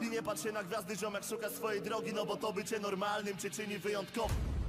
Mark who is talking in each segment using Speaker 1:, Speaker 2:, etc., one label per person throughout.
Speaker 1: I nie patrz się na gwiazdy, ziomek szuka swojej drogi No bo to bycie normalnym cię czyni wyjątkowym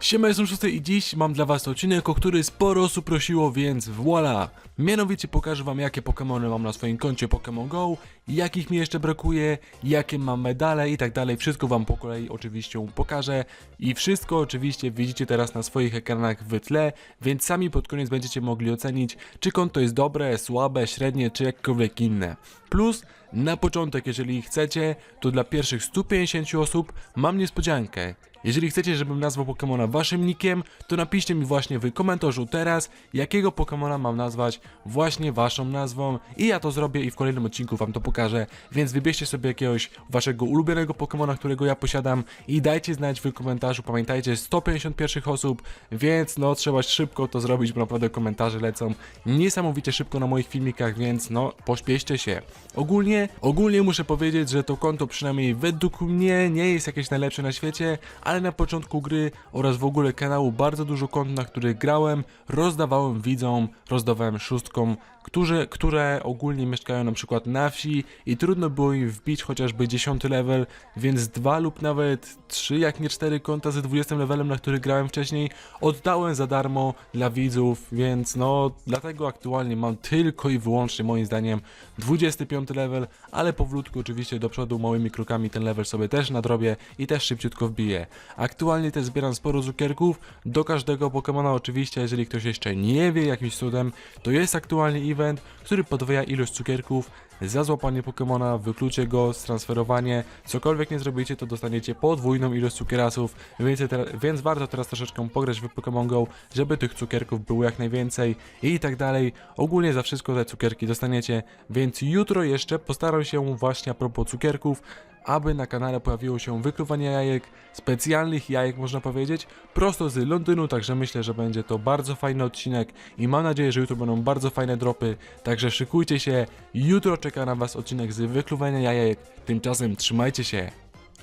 Speaker 2: Siema, jestem szósty i dziś mam dla was odcinek, o który sporo osób prosiło, więc voila! Mianowicie pokażę wam jakie Pokémony mam na swoim koncie Pokémon GO, jakich mi jeszcze brakuje, jakie mam medale i tak dalej. Wszystko wam po kolei oczywiście pokażę i wszystko oczywiście widzicie teraz na swoich ekranach w tle, więc sami pod koniec będziecie mogli ocenić, czy konto jest dobre, słabe, średnie, czy jakkolwiek inne. Plus, na początek, jeżeli chcecie, to dla pierwszych 150 osób mam niespodziankę. Jeżeli chcecie, żebym nazwał Pokemona waszym nickiem, to napiszcie mi właśnie w komentarzu teraz, jakiego Pokemona mam nazwać właśnie waszą nazwą i ja to zrobię i w kolejnym odcinku wam to pokażę, więc wybierzcie sobie jakiegoś waszego ulubionego Pokemona, którego ja posiadam i dajcie znać w komentarzu, pamiętajcie 151 osób, więc no trzeba szybko to zrobić, bo naprawdę komentarze lecą niesamowicie szybko na moich filmikach, więc no pośpieszcie się. Ogólnie, ogólnie muszę powiedzieć, że to konto przynajmniej według mnie nie jest jakieś najlepsze na świecie, ale na początku gry oraz w ogóle kanału bardzo dużo kont, na których grałem, rozdawałem widzom, rozdawałem szóstkom, którzy, które ogólnie mieszkają na przykład na wsi i trudno było im wbić chociażby 10 level, więc dwa lub nawet trzy, jak nie cztery konta ze 20 levelem, na których grałem wcześniej, oddałem za darmo dla widzów, więc no dlatego aktualnie mam tylko i wyłącznie moim zdaniem 25 level, ale powolutku oczywiście do przodu małymi krokami ten level sobie też nadrobię i też szybciutko wbiję. Aktualnie też zbieram sporo cukierków, do każdego Pokemona oczywiście, jeżeli ktoś jeszcze nie wie jakimś cudem, to jest aktualnie event, który podwaja ilość cukierków za złapanie Pokemona, wyklucie go, transferowanie, cokolwiek nie zrobicie, to dostaniecie podwójną ilość cukierasów, więc, więc warto teraz troszeczkę pograć w Pokémon Go, żeby tych cukierków było jak najwięcej i tak dalej. Ogólnie za wszystko te cukierki dostaniecie, więc jutro jeszcze postaram się właśnie a propos cukierków, aby na kanale pojawiło się wykluwanie jajek, specjalnych jajek można powiedzieć, prosto z Londynu, także myślę, że będzie to bardzo fajny odcinek i mam nadzieję, że jutro będą bardzo fajne dropy, także szykujcie się, jutro czeka na was odcinek z wykluwania jajek, tymczasem trzymajcie się,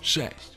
Speaker 2: cześć!